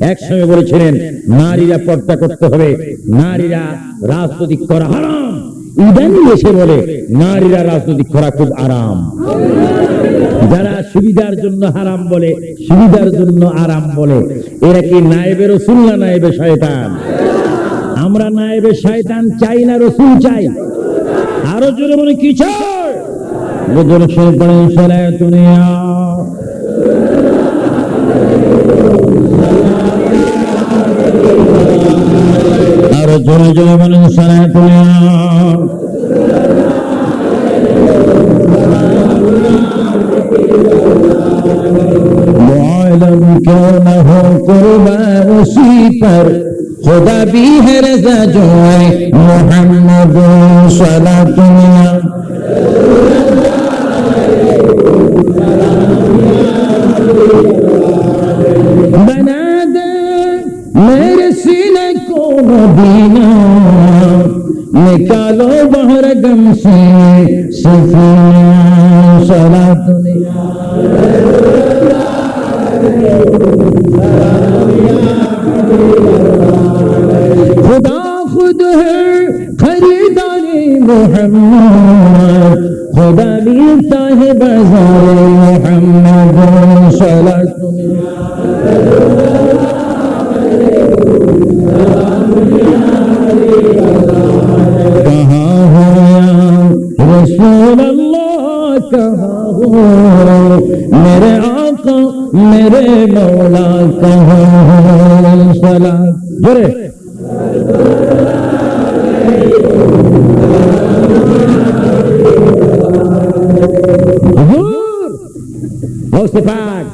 একসময় বলেছিলেন, নারীরা পর্দা করতে হবে, নারীরা রাজনৈতিক করা হারাম। ইদানিং এসে বলে, নারীরা রাজনীতি করা খুব আরাম। যারা সুবিধার জন্য হারাম বলে, সুবিধার জন্য আরাম বলে, এরা কি নায়েবে রসুল না নায়েবে শয়তান? আমরা নায়েবে শয়তান চাই না, রসুল চাই। আরও জোরে মনে কি চাই? দুনিয়া। করে জোরে জোরে বলেন معلم کون ہو قربان اسی پر خدا بھی ہے رضا جو ہے محمد صلاة say मेरे मौला कहाँ हो सलाम जोरे হুজুর, গৌসে পাক,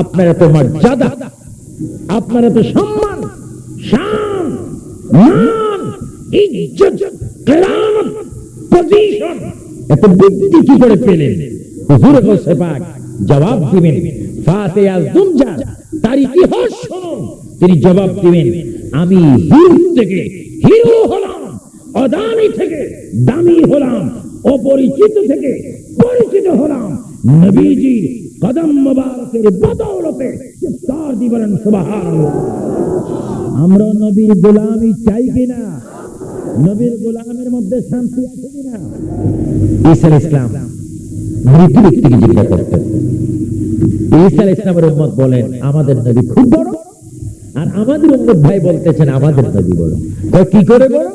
আপনার এত মর্যাদা আপনার এত সম্মান শান মান ইজ্জত কেরামত পজিশন এত বুদ্ধি কি করে পেলেন হুজুর গৌসে পাক জবাব দিবেন। ফাতে আজদুমজা তার ইতিহাস শুনুন। তিনি জবাব দিবেন, আমি হিরো থেকে হিরো হলাম অদানি থেকে দামি হলাম, অপরিচিত থেকে পরিচিত হলাম। নবীজি কদম মোবারকের বদৌলতে চিৎকার দিবেন সুবহানাল্লাহ, আমরা নবীর গোলামি চাই কিনা নবীর গোলামের মধ্যে শান্তি আছে কিনা ইসলাম মৃত ব্যক্তিকে জিজ্ঞাসা করতেন ঈসা ইসলামের উম্মত বলেন, আমাদের নবী খুব বড় আর আমাদের উম্মত ভাই বলতেছেন, আমাদের নবী বড়। কি করে বড়?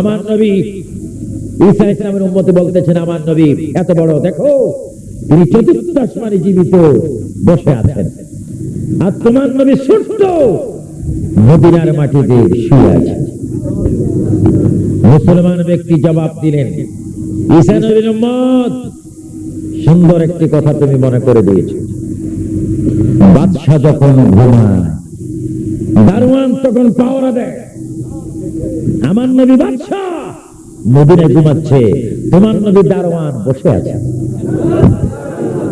আমার নবী ঈসা ইসলামের উম্মতে বলতেছেন, আমার নবী এত বড়, দেখো, তিনি চতুর্থ আসমানে জীবিত, বসে আছেন। আর তোমার নবী ছোট্ট, মদিনার মাটিতে শুয়ে আছে। মুসলমান ব্যক্তি জবাব দিলেন ঈসা নবীর সুন্দর একটি কথা তুমি মনে করে দিয়েছ। বাদশাহ যখন ঘুমায়, দারোয়ান তখন পাওয়ারা দেয় আমার নবী বাদশাহ মদিনায় ঘুমাচ্ছে, তোমার নবী দারোয়ান বসে আছে।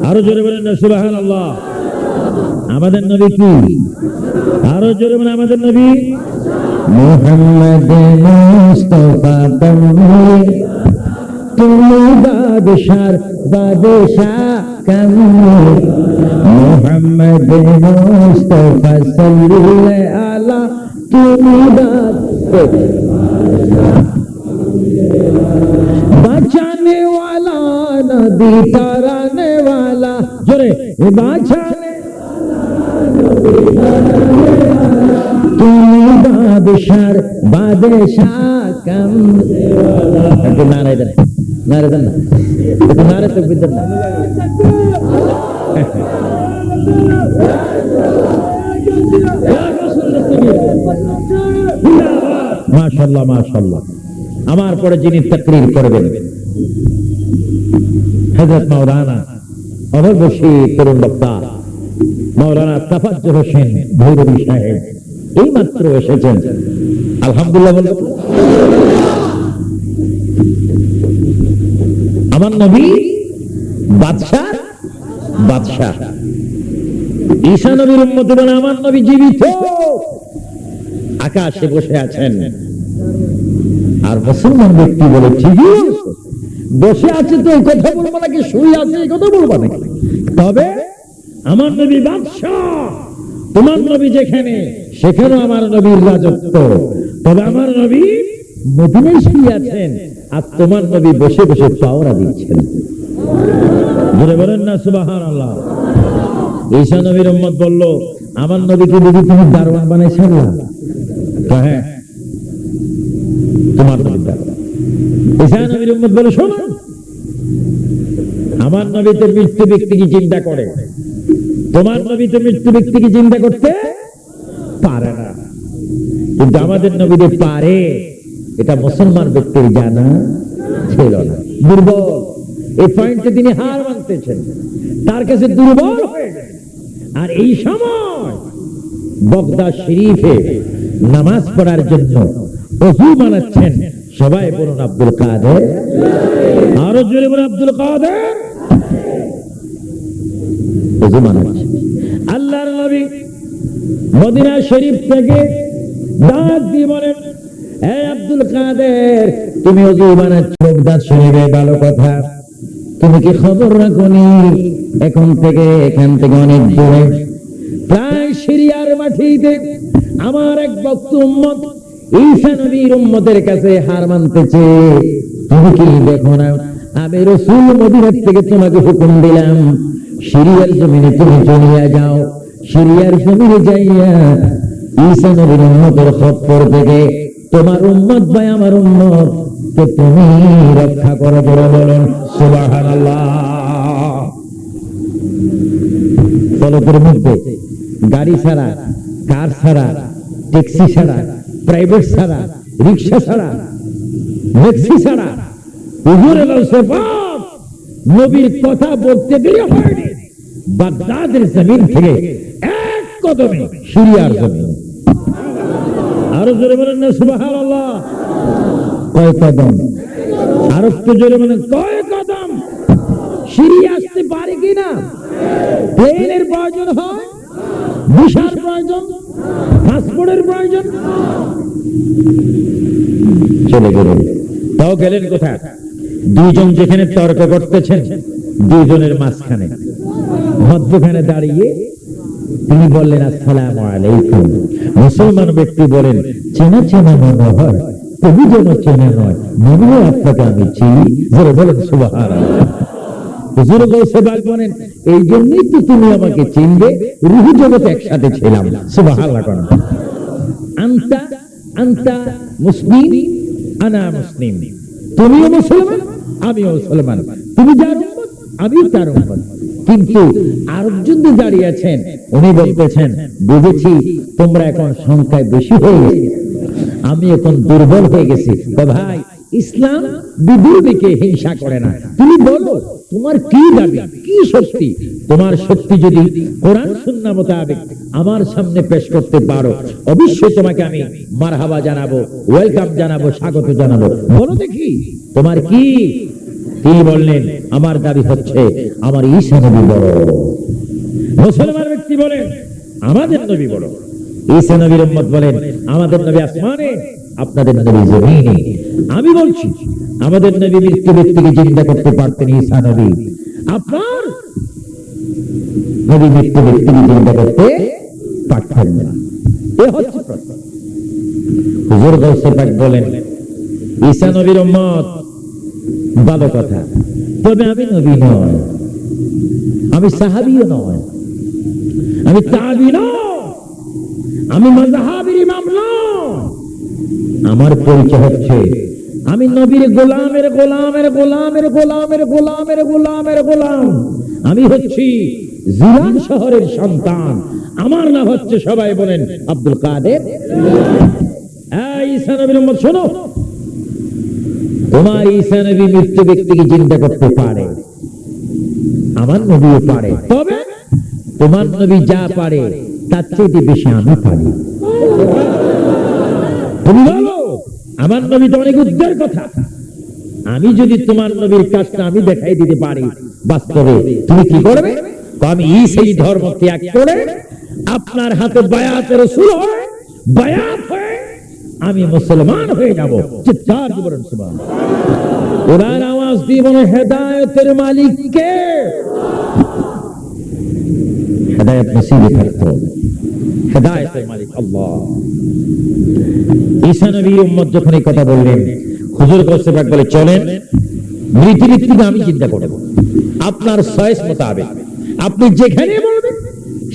আরও জোরে বলেন না সুবাহান আল্লাহ আমাদের নবী কি? আরও জোরে বলেন, আমাদের নবী? মোহাম্মদ মুস্তফা তুমি তুমি বাদশার বাদশাহ কমে মোহাম্মদ মুস্তফা সাল্লাল্লাহু আলা তুমি বাদশাহ बचाने वाला नदी तराने वाला जोरे बचाने তুমি বাদশার বাদশাহ কম একটু নারায় মাশাল্লাহ মাশাল্লাহ আমার পরে যিনি তাকরির করবেন হযরত মাওলানা অবশ্যই তরুণ বক্তা মাওলানা তাফাজ্জুর হোসেন ভৈরবী সাহেব এই মাত্র এসেছেন। আলহামদুলিল্লাহ বলুন আমার নবী, বাদশাহ বাদশাহ। ঈশা নবীর উম্মতি বলে আমার নবী জীবিত। আকাশে বসে আছেন। আর মুসলমান ব্যক্তি বলে ঠিকই বসে আছে তো, কথা বলব নাকি? শুয়ে আছে, এই কথা বলব নাকি? তবে আমার নবী বাদশাহ, তোমার নবী যেখানে, সেখানেও আমার নবীর রাজত্ব। তবে আমার নবী মদিনায় শুয়ে আছেন। আর তোমার নবী বসে বসে পাওরা দিচ্ছেন। বলেন না সুবাহান আল্লাহ ঈশা নবীর উম্মত বলল, আমার নবীকে যদি তুমি দারোয়ান বানাই তো হ্যাঁ তোমার নবীর ঈশা নবীর বলে শোনো, আমার নবী তো মৃত্যু ব্যক্তিকে চিন্তা করে। তোমার নবী তো মৃত্যু ব্যক্তিকে চিন্তা করতে পারে না। কিন্তু আমাদের নবীরে পারে এটা মুসলমান ব্যক্তির জানা ছিল না। দুর্বল। এই পয়েন্টে তিনি হার মানতেছেন। তার কাছে দুর্বল হয়ে আর এই সময় বগদা শরীফে নামাজ পড়ার জন্য অজু বানাচ্ছেন সবাই বলুন, আব্দুল কাদের? আরও জোরে বলুন, আব্দুল কাদের? অজু বানাচ্ছেন আল্লাহর নবী মদিনা শরীফ থেকে ডাক দিয়ে বলেন আব্দুল কাদের, তুমি অজু বগদাদ শরীফে ভালো কথা। তুমি কি খবর রাখনি এখন থেকে, এখান থেকে অনেক দূরে। প্রায় সিরিয়ার মাটিতে আমার এক ভক্ত উম্মত ঈসা নবীর উম্মতের কাছে হার মানতেছে তুমি কি দেখো না, আমি রসুল মদিনার থেকে তোমাকে হুকুম দিলাম, সিরিয়ার জমিনে তুমি চলিয়া যাও। সিরিয়ার জমিনে যাইয়া ঈসা নবীর উম্মতের খপ্পর থেকে তোমার উম্মত ভাই আমার উম্মত। কে তুমি রক্ষা করো জোরে বলুন, সুবহানাল্লাহ। ফলকের মধ্যে গাড়ি ছাড়া, কার ছাড়া, ট্যাক্সি ছাড়া, প্রাইভেট ছাড়া, রিক্সা ছাড়া ট্যাক্সি ছাড়া সেপাত নবীর কথা বলতে দেরি হয়নি। বাগদাদের জমিন থেকে এক কদমে, সিরিয়ার জমিন। আরও জোরে বলেন না, সুবহানাল্লাহ। কয় কদম? আরও একটু জোরে বলেন, কয় কদম? সিঁড়ি আসতে পারে কিনা প্লেনের প্রয়োজন হয়? ভিসার প্রয়োজন? পাসপোর্টের প্রয়োজন? চলে গেলেন। তাও গেলেন কোথায়? দুইজন যেখানে তর্ক করতেছেন, দুইজনের মাঝখানে। মধ্যখানে দাঁড়িয়ে তিনি বললেন, আসসালাম আলাইকুম। মুসলমান ব্যক্তি বলেন, চেনা চেনা মনে হয় তবু যেন চেনা নয় মনে হয় আপনাকে আমি চিনি। যারা বলেন সুবাহ এই জন্যই তো তুমি আমাকে চিনবে, রুহু জগতে একসাথে ছিলাম। কোন। আনতা আনতা মুসলিম, আনা মুসলিম। তুমিও মুসলমান, আমিও মুসলমান। তুমি যার আমিও তার কিন্তু আরেকজন যে দাঁড়িয়ে আছেন উনি বলতেছেন, বুঝেছি, তোমরা এখন সংখ্যায় বেশি হয়ে গেছে। আমি এখন দুর্বল হয়ে গেছি। ভাই, ইসলাম বিদুরকে হিংসা করে না। তুমি বলো, তোমার কি দাবি? কি শক্তি? তোমার শক্তি যদি কোরআন মোতাবেক আমার সামনে পেশ করতে পারো, অবশ্যই তোমাকে আমি মারহাবা জানাব, ওয়েলকাম জানাব, স্বাগত জানাব। বলো দেখি, তোমার কি তিনি বললেন, আমার দাবি হচ্ছে, আমার ঈশা নবী বড়। মুসলমান ব্যক্তি বলেন, আমাদের নবী বড়। ঈসা নবীর উম্মত বলেন, আমাদের নবী আসমানে, আপনাদের নবী জমিনে। আমি বলছি, আমাদের নবী মৃত্যু ব্যক্তিকে চিন্তা করতে পারতেন ঈসা নবী। আপনার নবী মৃত্যু ব্যক্তিকে চিন্তা করতে পারতেন না। এ হচ্ছে প্রশ্ন। হুজুর গৌসে বলেন ঈসা নবীর উম্মত ভালো কথা। তবে আমি নবী নয়। আমি সাহাবিও নয়। আমি তাবি নয়। আমি মাযহাবের ইমাম আমার পরিচয় হচ্ছে, আমি নবীর গোলামের গোলামের গোলামের গোলামের গোলামের গোলামের গোলাম। আমি হচ্ছি জিলান শহরের সন্তান। আমার নাম হচ্ছে সবাই বলেন আব্দুল কাদের। এই ঈসা নবীর শোনো। তোমার ঈসা নবী মৃত্যু ব্যক্তিকে চিন্তা করতে পারে। আমার নবীও পারে। তবে? তোমার নবী যা পারে তার চেয়ে বেশি আমি পারি। তুমি বলো আমার নবী তো অনেক উদ্ধার কথা। আমি যদি তোমার নবীর কাজটা আমি দেখাই দিতে পারি বাস্তবে তুমি কি করবে? আমি সেই ধর্ম ত্যাগ করে আপনার হাতে বায়াতের রসুল হয়ে বায়াত হয়ে আমি মুসলমান হয়ে যাব। চিৎকার কোরআন আওয়াজ দিয়ে বলে হেদায়েতের মালিক কে? নসিবে মালিক আল্লাহ। ঈসা নবীর উম্মত যখন এই কথা বললেন, হুজুর বলে, চলেন আমি চিন্তা করব আপনার চয়েস মোতাবেক। আপনি যেখানে বলবেন,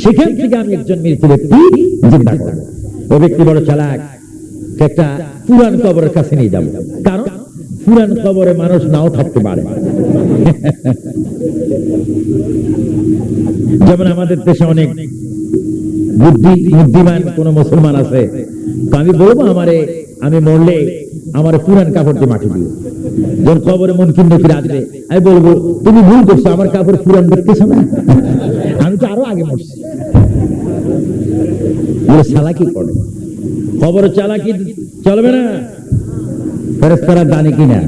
সেখান থেকে আমি একজন মৃত্যু ব্যক্তি চিন্তা করব ও ব্যক্তি বড় চালাক। একটা পুরান কবরের কাছে নিয়ে যাব। কারণ পুরান কবরে মানুষ নাও থাকতে পারে। যেমন আমাদের দেশে অনেক বুদ্ধি বুদ্ধিমান কোন মুসলমান আছে, তো আমি বলব আমারে, আমি মরলে আমার পুরান কাপড় দিয়ে মাটি দিও যখন কবরে মন কিনে ফিরে আসবে আমি বলব, তুমি ভুল করছ, আমার কাপড় পুরান দেখতেছো না? আমি তো আরও আগে মরছি। বলে চালাকি করে কবরে চালাকি চলবে না? ফেরেস্তারা জানে কিনা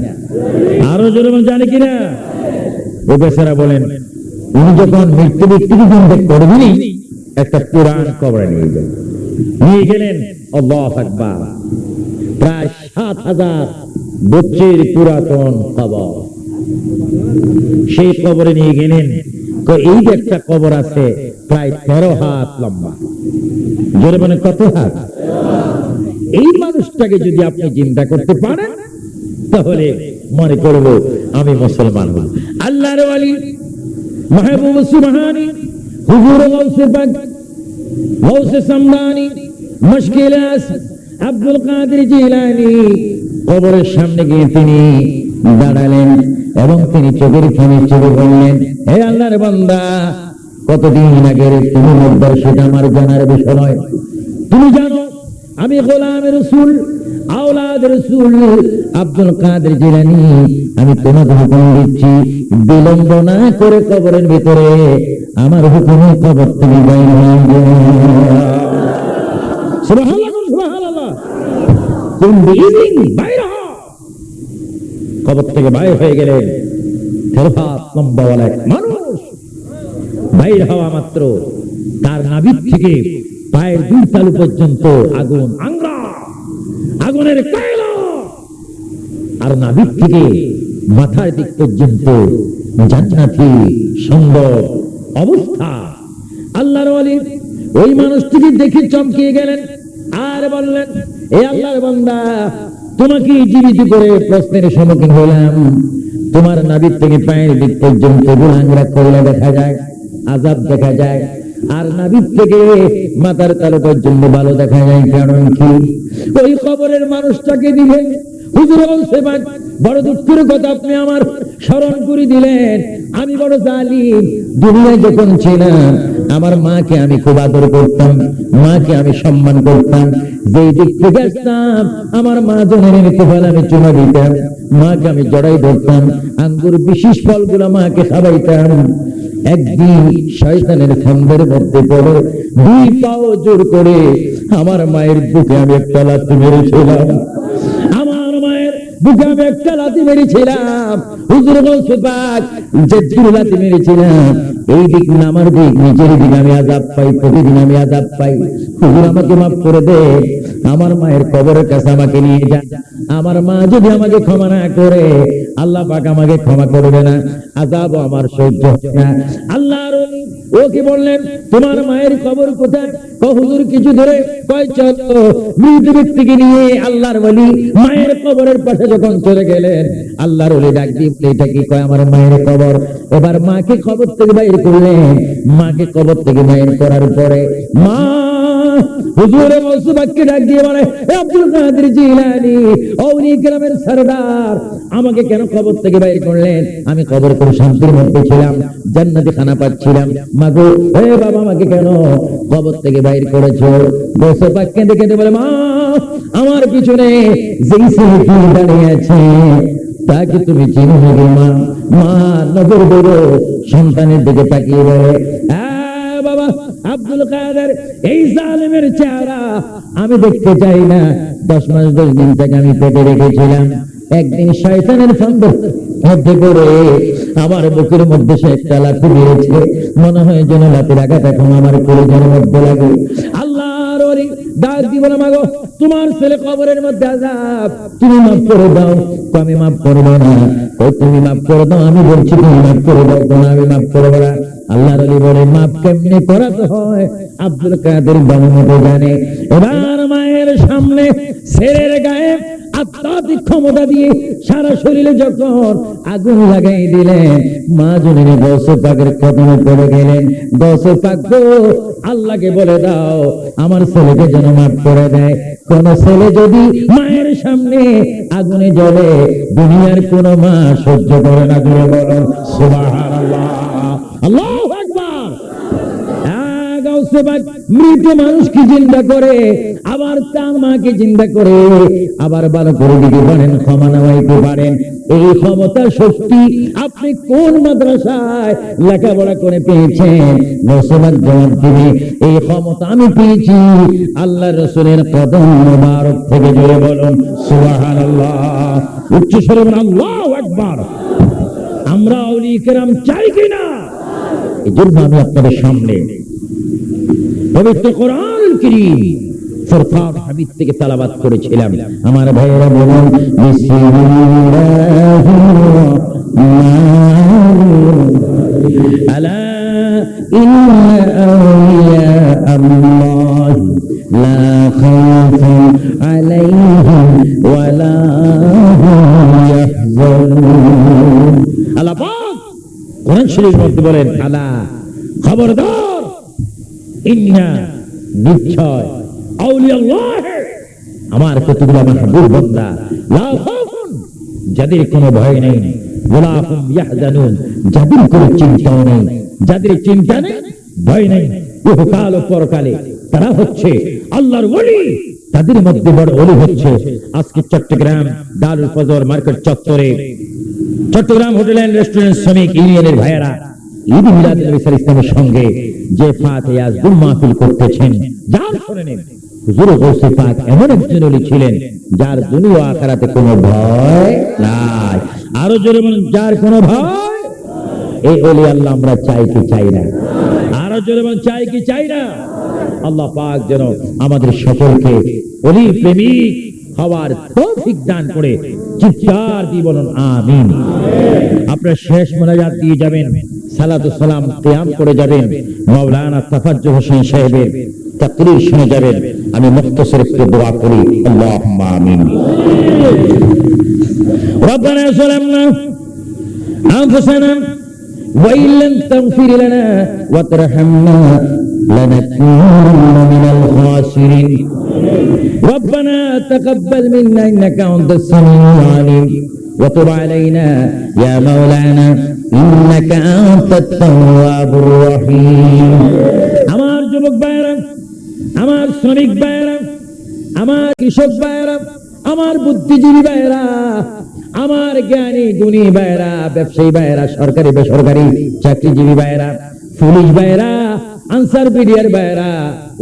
আরও জোরে বলেন জানে কিনা ও বেচারা বলেন, উনি যখন মৃত্যু চিন্তা করবেনই একটা পুরাণ কবরে নিয়ে গেলেন। নিয়ে গেলেন, আল্লাহ আকবার। প্রায় সাত হাজার বছর পুরাতন কবর সেই কবরে নিয়ে গেলেন তো এই যে একটা কবর আছে, প্রায় তেরো হাত লম্বা। জোরে মানে কত হাত? এই মানুষটাকে যদি আপনি চিন্তা করতে পারেন, তাহলে মনে করব আমি মুসলমান হব আল্লাহর ওয়ালি, মাহবুব সুবহানি, হুজুর গাউসে পাক গাউসে সামদানি আব্দুল কাদের জিলানী, কবরের সামনে গিয়ে তিনি দাঁড়ালেন এবং তিনি চোখের চোখে বললেন, হে আল্লাহর বান্দা, কতদিন আগের তুমি মধ্যে সেটা আমার জানার বিষয় তুমি জানো আমি গোলাম রসুল, আওলাদ রসুল আব্দুল কাদের জিলানি। আমি তোমাকে হুকুম দিচ্ছি, বিলম্ব না করে কবরের ভিতরে আমার হুকুমে কবর হও। কবর থেকে বাইর হয়ে গেলেন মানুষ বাইর হওয়া মাত্র তার নাভির থেকে পায়ের দুই তালু পর্যন্ত আগুন। আংরা আগুনের আর নাভির থেকে মাথার দিক পর্যন্ত জান্নাতি সুন্দর অবস্থা। আল্লাহর ওয়ালি ওই মানুষটিকে দেখে চমকিয়ে গেলেন আর বললেন এ আল্লাহর বান্দা তোমাকে জীবিত করে প্রশ্নের সম্মুখীন হলাম। তোমার নাভির থেকে পায়ের দিক পর্যন্ত গুলাঙ্গরা কয়লা দেখা যায় আজাব দেখা যায় আর নাভির থেকে মাথার তালু পর্যন্ত ভালো দেখা যায়, কারণ কি? ওই কবরের মানুষটাকে বলছে বড় দুঃখের কথা আপনি আমার স্মরণ করে দিলেন। আমি বড় জালিম। দুনিয়ায় যখন ছিলাম, আমার মাকে আমি খুব আদর করতাম, মাকে আমি সম্মান করতাম। যেই দিক থেকে আসতাম, আমার মা জনের ফল আমি চুমা দিতাম, মাকে আমি জড়াই ধরতাম, আঙ্গুর বিশেষ ফলগুলো মাকে খাওয়াইতাম। একদিন শয়তানের ফন্দের মধ্যে পড়ে দুই পাও জোর করে আমার মায়ের বুকে আমি একটা লাথি মেরেছিলাম। আমার মায়ের বুকে আমি একটা লাথি মেরেছিলাম। হুজুর বলছে পাক যে লাথি মেরেছিলাম, এই দিক না আমার দিক, নিজের দিক আমি আজাব পাই, প্রতিদিন আমি আজাব পাই। হুজুর আমাকে মাফ করে দে আমার মায়ের কবরের কাছে আমাকে নিয়ে যা আমার মা যদি আমাকে ক্ষমা না করে আল্লাহ পাক আমাকে ক্ষমা করবে না আজাব আমার সহ্য হবে না। আল্লাহর ও কি বললেন? তোমার মায়ের কবর কোথায়? হুজুর কিছু ধরে কয় চলো মৃত ব্যক্তিকে নিয়ে আল্লাহর বলি মায়ের কবরের পাশে যখন চলে গেলেন আল্লাহর ওলি ডাক দিয়ে বলে, এটা কি কয় আমার মায়ের কবর? এবার মাকে কবর থেকে বাইর করলেন। মাকে কবর থেকে বাইর করার পরে মা আমাকে কেন কবর থেকে বাইর করলেন? আমি কবর করে শান্তির মধ্যে ছিলাম, জান্নাতি খানা পাচ্ছিলাম। মাগো, এ বাবা, আমাকে কেন কবর থেকে বাইর করেছ? বসে কেঁদে কেঁদে বলে, মা, আমার পিছনে দাঁড়িয়ে আছে তাকে তুমি চিনো মা? মা নজর সন্তানের দিকে তাকিয়ে বলে "হ্যাঁ বাবা আব্দুল কাদের, এই জালেমের চেহারা আমি দেখতে চাই না। দশ মাস, দশ দিন থেকে আমি পেটে রেখেছিলাম। একদিন শয়তানের ফন্দ মধ্যে করে আমার বুকের মধ্যে সে একটা লাঠি দিয়েছে। মনে হয় যেন লাঠির আঘাত এখন আমার কলিজার মধ্যে লাগে। আল্লাহর তোমার আমি মাফ তুমি মাফ করে দাও, আমি বলছি তুমি মাফ করে দাও তো না আমি মাফ করব না। আল্লাহর আলী বলে মাপ কেমনে করাতে হয়? আব্দুল কাদের ভালো জানে, এবার মায়ের সামনে ছেলের গায়ে ক্ষমতা দিয়ে সারা শরীরে যখন আগুন লাগাই দিলেন, মা জনের কদমে পড়ে গেলেন। পাক আল্লাহকে বলে দাও, আমার ছেলেকে যেন মাফ করে দেয়। কোন ছেলে যদি মায়ের সামনে আগুনে জ্বলে, দুনিয়ার কোন মা সহ্য করে না বলুন সুবহানাল্লাহ। আল্লাহু মৃত মানুষকে চিন্তা করে? আবার তার মাকে চিন্তা করে? আবার ভালো করে দিতে পারেন, ক্ষমা নামাইতে পারেন। এই ক্ষমতা শক্তি আপনি কোন মাদ্রাসায় লেখাপড়া করে পেয়েছেন? এই ক্ষমতা আমি পেয়েছি। আল্লাহ রসুলের মুবারক থেকে জুড়ে বলুন, সুবহানাল্লাহ। উচ্চ স্বরে বলুন, আল্লাহু আমরা আউলি কেরাম চাই কিনা? এই জন্য আমি আপনাদের সামনে পবিত্র থেকে তালাবাত করেছিলাম। আমার ভাইয়েরা বলুন আলা ইন্না আউলিয়া কোরআন শরীফের মধ্যে বলেন, আলা খবরদার, ইন্না নিশ্চয় আউলিয়াল্লাহ, আমার যাদের কোনো ভয় নেই ইয়াহজানুন, যাদের কোনো নেই, যাদের চিন্তা নেই, ভয় নেই ও পরকালে তারা হচ্ছে আল্লাহর ওলি, তাদের মধ্যে বড় ওলি হচ্ছে আজকে চট্টগ্রাম দারুল ফজর মার্কেট চত্বরে চট্টগ্রাম হোটেল এন্ড রেস্টুরেন্ট শ্রমিক ইউনিয়নের ভাইয়েরা, ঈদ মিলাদ ইসলামের সঙ্গে যে ফাতে আজদুল মাহফিল করতেছেন যার শুনে নেন। হুজুর গৌসে এমন একজন ছিলেন যার দুনিয়া কোনো ভয় নাই। আরও জোরে বলুন, যার কোনো ভয় এই আল্লাহ আমরা চাই কি চাই না? আরও জোরে বলুন, চাই কি চাই না? আল্লাহ পাক যেন আমাদের সকলকে অলি প্রেমিক হওয়ার তৌফিক দান করে চিৎকার দিয়ে বলুন আমিন আপনার শেষ মোনাজাত দিয়ে যাবেন সালাতু সালাম কিয়াম করে যাবেন মাওলানা তাফাজ্জুল হোসেন সাহেবের তাকরীর শুনে যাবেন আমি মুখতসর একটু দোয়া করি আল্লাহুম্মা আমিন ربنا ظلمنا أنفسنا وإن لم تغفر لنا وترحمنا لنكونن من الخاسرين ربنا تقبل منا إنك أنت السميع العليم وتب علينا يا مولانا إنك أنت التواب الرحيم আমার যুবক ভাইরা আমার শ্রমিক ভাইরা আমার কৃষক ভাইরা আমার বুদ্ধিজীবী ভাইরা আমার জ্ঞানী, গুণী ভাইরা ব্যবসায়ী ভাইরা সরকারি বেসরকারি চাকরিজীবী ভাইরা পুলিশ ভাইরা আনসার বিডিআর ভাইরা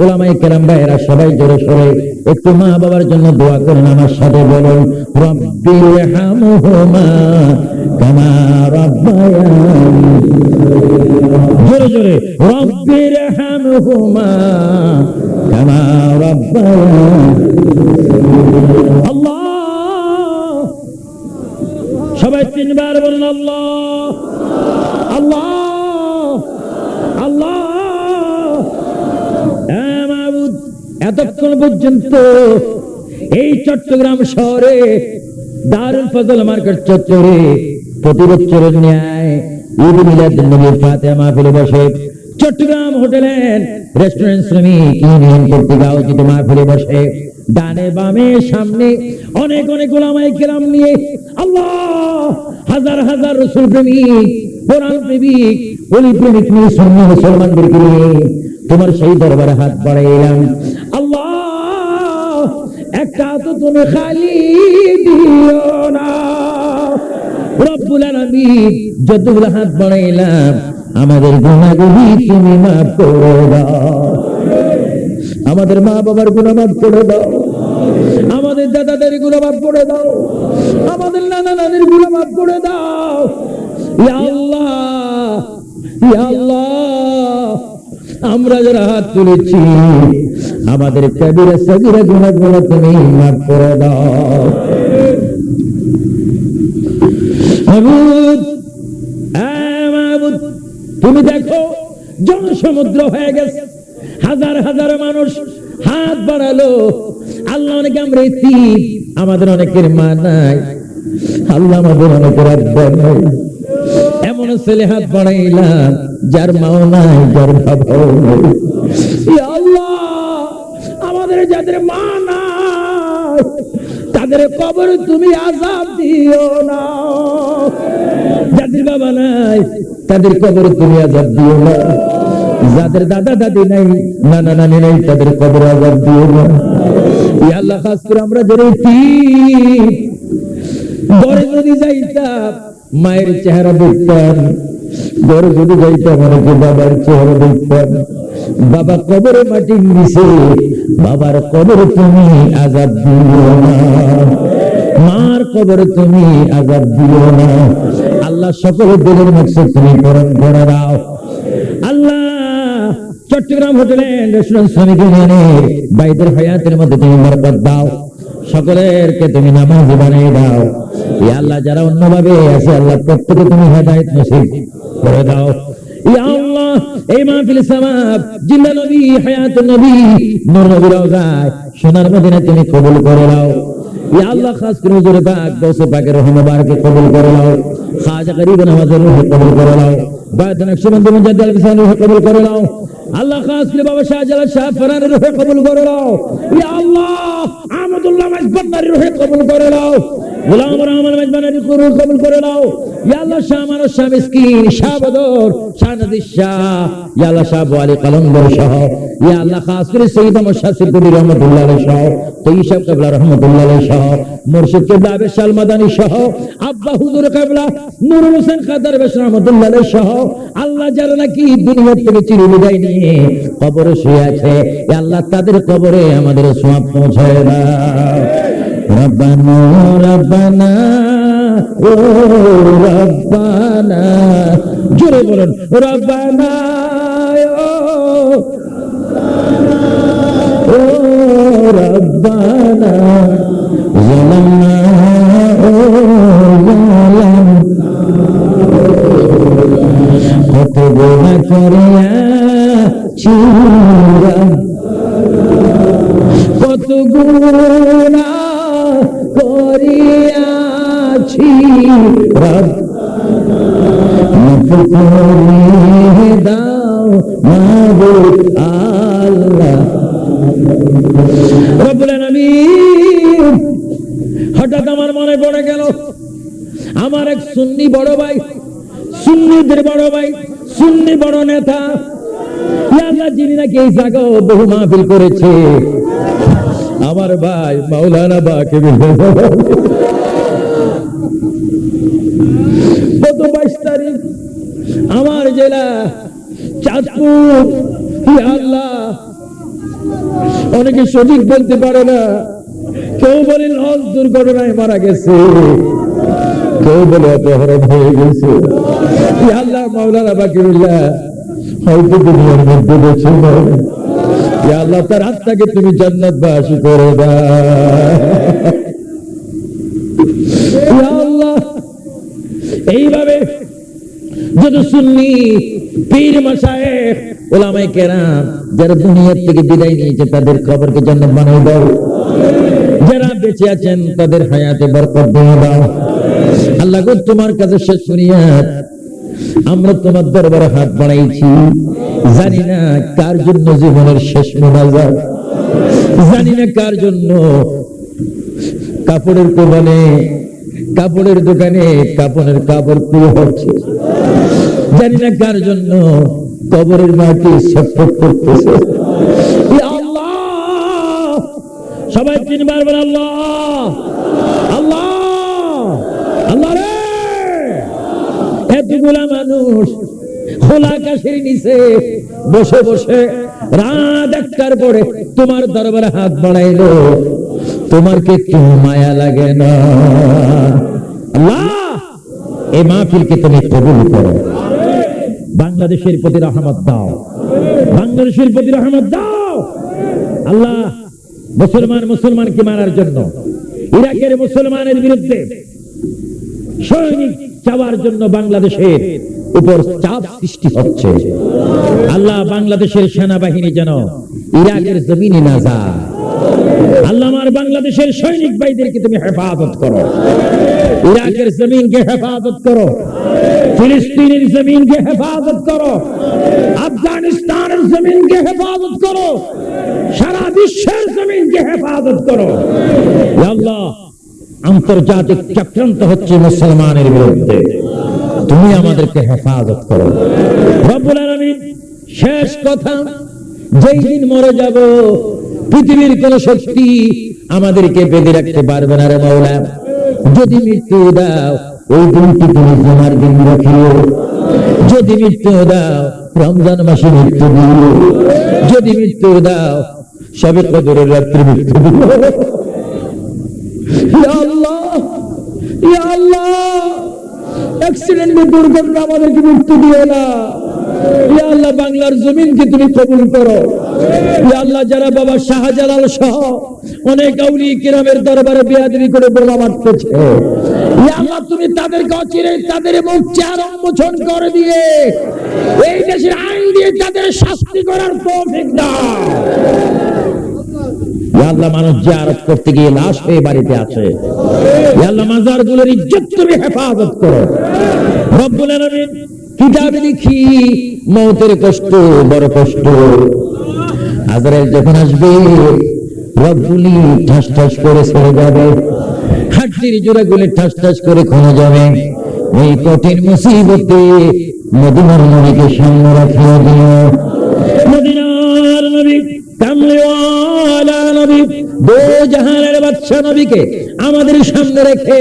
ওলামাই কেরাম ভাইরা সবাই জোরে সরে একটু মা বাবার জন্য দোয়া করেন, আমার সাথে বলুন রব্বির হামহুমা কামা রব্বায়ানি। জোরে জোরে রব্বির হামহুমা কামা রব্বায়ানি। আল্লাহ সবাই তিনবার বলুন, আল্লাহ। আল্লাহ। আল্লাহ। হ্যাঁ এতক্ষণ পর্যন্ত এই চট্টগ্রাম শহরে দারুল ফজল মার্কেট চত্বরে প্রতি বসে চট্টগ্রাম হোটেলের রেস্টুরেন্ট শ্রমিক বসে ডানে বামে সামনে অনেক অনেক ওলামাই কেরাম নিয়ে তোমার সেই দরবারে হাত বাড়াইলাম। আল্লাহ, একটা তো তুমি খালি দিও না। রব্বুল যতগুলো হাত বাড়াইলাম, আমাদের গুণাগুলি তুমি মাফ করে দাও। আমাদের মা বাবার গুণা মাফ করে দাও। আমাদের দাদাদের গুণা মাফ করে দাও। আমাদের নানা নানির গুণা মাফ করে দাও। আমরা যারা হাত তুলেছি, আমাদের কবিরা সগিরা গুণা গুণা তুমি মাফ করে দাও। হ্যাঁ তুমি দেখো, জনসমুদ্র হয়ে গেছে। হাজার হাজার মানুষ হাত বাড়ালো। আল্লাহ অনেকে আমরা এতিম, আমাদের অনেকের মা নাই। আল্লাহ আমাদের অনেকের নাই। এমন ছেলে হাত বাড়াইলাম যার মাও নাই যার বাবাও নাই। আল্লাহ আমাদের যাদের মা নাই তাদের কবর তুমি আজাব দিও না। যাদের বাবা নাই তাদের কবর তুমি আজাব দিও না। যাদের দাদা দাদি নাই নানা নানি নাই তাদের কবর আজাব না। আল্লাহ খাস করে আমরা এতিম, ঘরে যদি যাইতাম মায়ের চেহারা দেখতাম ঘরে যদি যাইতাম অনেকে বাবার চেহারা দেখতাম। বাবা কবরে মাটি দিছে বাবার কবরে তুমি আজাদ দিও না। মার কবরে তুমি আজাদ দিও না। আল্লাহ সকলের দিলের মকসদ তুমি পূরণ করে দাও। চট্টগ্রাম হোটেলে রেস্টুরেন্ট শ্রমিক ইউনিয়নের বাইদের হায়াতের মধ্যে তুমি বরকত দাও। সকলেরকে তুমি নামাজ বানিয়ে দাও। ইয়া আল্লাহ, যারা অন্যভাবে আছে, আল্লাহ প্রত্যেকে তুমি হেদায়েত নসিব করে দাও। তুমি কবুল করে নাও। ইয়া আল্লাহ, খাস করে হুজুর পাক পাকের রহমবারকে কবুল করে নাও। খাজা গরিব নামাজের রূহে কবুল করে নাও। বায়দ নকশবন্দ মুজাদ্দিদ আল কবুল করে নাও। আল্লাহ খাস করে বাবা শাহজালাল শাহ ফরানের রুহে কবুল করে নাও। ইয়া আল্লাহ, আহমদুল্লাহ মাজবানের রুহে কবুল করে নাও। গোলাম রহমান মাজবানের রুহে কবুল করে নাও। আল্লাহ যারা নাকি দুনিয়া থেকে চির বিদায় নিয়ে কবরে শুয়ে আছে আল্লাহ তাদের কবরে আমাদের সোয়াব পৌঁছায় না। রব্বানা রব্বানা। ও রব্বানা। জোরে বলুন রব্বানা ও রব্বানা। কত গুনাহ করিয়াছি কত করিয়া করে দাও আলামিন হঠাৎ আমার মনে পড়ে গেল আমার এক সুন্নি বড় ভাই সুন্নিদের বড় ভাই সুন্নি বড় নেতা আল্লাহ যিনি বহু মাহফিল করেছে। আমার ভাই মাওলানা বাকে আমার জেলা চাঁদপুর। আল্লাহ। অনেকে সঠিক বলতে পারে না। কেউ বলে লঞ্চ দুর্ঘটনায় মারা গেছে। কেউ বলে অপহরণ হয়ে গেছে। আল্লাহ, মাওলানা বাকিরুল্লাহ, হয়তো দুনিয়ার মধ্যে বেছে আল্লাহ, তার আত্মাকে তুমি জান্নাত বাসী করে দাও ইয়া আল্লাহ এইভাবে সুন্নি, পীর কেরাম যারা থেকে বিদায় নিয়েছে, তাদের কবরকে যারা বেঁচে আছেন, তাদের হায়াতে বরকত দাও। আল্লাহ গো, তোমার কাছে শেষ শুনিয়াত আমরা তোমার দরবারে হাত বাড়াইছি। জানি না কার জন্য জীবনের শেষ মোনাজাত। জানি না কার জন্য কাপড়ের দোকানে কাপড়ের দোকানে কাপড়ের কাপড় প্রিয় হচ্ছে। জানি না কার জন্য কবরের মাটি ছটফট করতেছে। সবাই তিনবার বলে আল্লাহ। আল্লাহ! আল্লাহ রে! এতগুলা মানুষ খোলা আকাশের নিচে বসে বসে রাত একটার পরে তোমার দরবারে হাত বাড়াইলো। তোমার কি মায়া লাগে না? এই মাহফিলকে তুমি কবুল করো। বাংলাদেশের প্রতি রহমত দাও। বাংলাদেশের প্রতি রহমত দাও। আল্লাহ, মুসলমান মুসলমানকে মারার জন্য, ইরাকের মুসলমানের বিরুদ্ধে সৈনিক চাওয়ার জন্য বাংলাদেশের উপর চাপ সৃষ্টি হচ্ছে। আল্লাহ, বাংলাদেশের সেনাবাহিনী যেন ইরাকের জমিনে না যায়। আল্লাহ বাংলাদেশের সৈনিক ভাইদেরকে তুমি হেফাজত করো। ইরাকের জমিনকে হেফাজত করো। ফিলিস্তিনের জমিনকে হেফাজত করো। আফগানিস্তানের জমিনকে হেফাজত করো। সারা বিশ্বের জমিনকে হেফাজত করো। আল্লাহ, আন্তর্জাতিক চক্রান্ত হচ্ছে মুসলমানের বিরুদ্ধে। তুমি আমাদেরকে হেফাজত করো। রব্বুল আলামিন, শেষ কথা, যেই দিন মরে যাব পৃথিবীর কোন শক্তি আমাদেরকে বেঁধে রাখতে পারবে না রে মৌলা যদি মৃত্যু দাও, ওই দিনটি তুমি তোমার দিন রাখিও যদি মৃত্যু দাও, রমজান মাসে মৃত্যু দিও। যদি মৃত্যু দাও, সবে কদরের রাত্রি মৃত্যু দিও। অ্যাক্সিডেন্টে দুর্ঘটনা আমাদেরকে মৃত্যু দিও না। আল্লাহ, বাংলার জমিনকে তুমি কবুল করো। আল্লাহ, যারা বাবা শাহজালাল সহ অনেক আউলি কিরামের দরবারে বেয়াদবি করে বোমা মারতেছে। আল্লাহ, তুমি তাদেরকে অচিরে তাদের মুখ চার উন্মোচন করে দিয়ে এই দেশের আইন দিয়ে তাদের শাস্তি করার তৌফিক দাও। আল্লাহ, মানুষ যে আরোপ করতে গিয়ে লাশ হয়ে বাড়িতে আছে। আল্লাহ মাজারগুলোর ইজ্জত তুমি হেফাজত করো। রব্বুল আলামিন কিতাবে লিখি, মৌতের কষ্ট, বড় কষ্ট। আজরাইল যখন আসবে রবগুলি ঠাস ঠাস করে ছেড়ে যাবে। হাড্ডির জোড়াগুলি ঠাস ঠাস করে খুনে যাবে। এই কঠিন মুসিবতে মদিনার নবীকে সামনে রাখিয়ে দিও মদিনার নবী আমাদের সামনে রেখে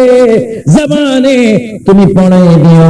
জবানে তুমি পড়াই দিও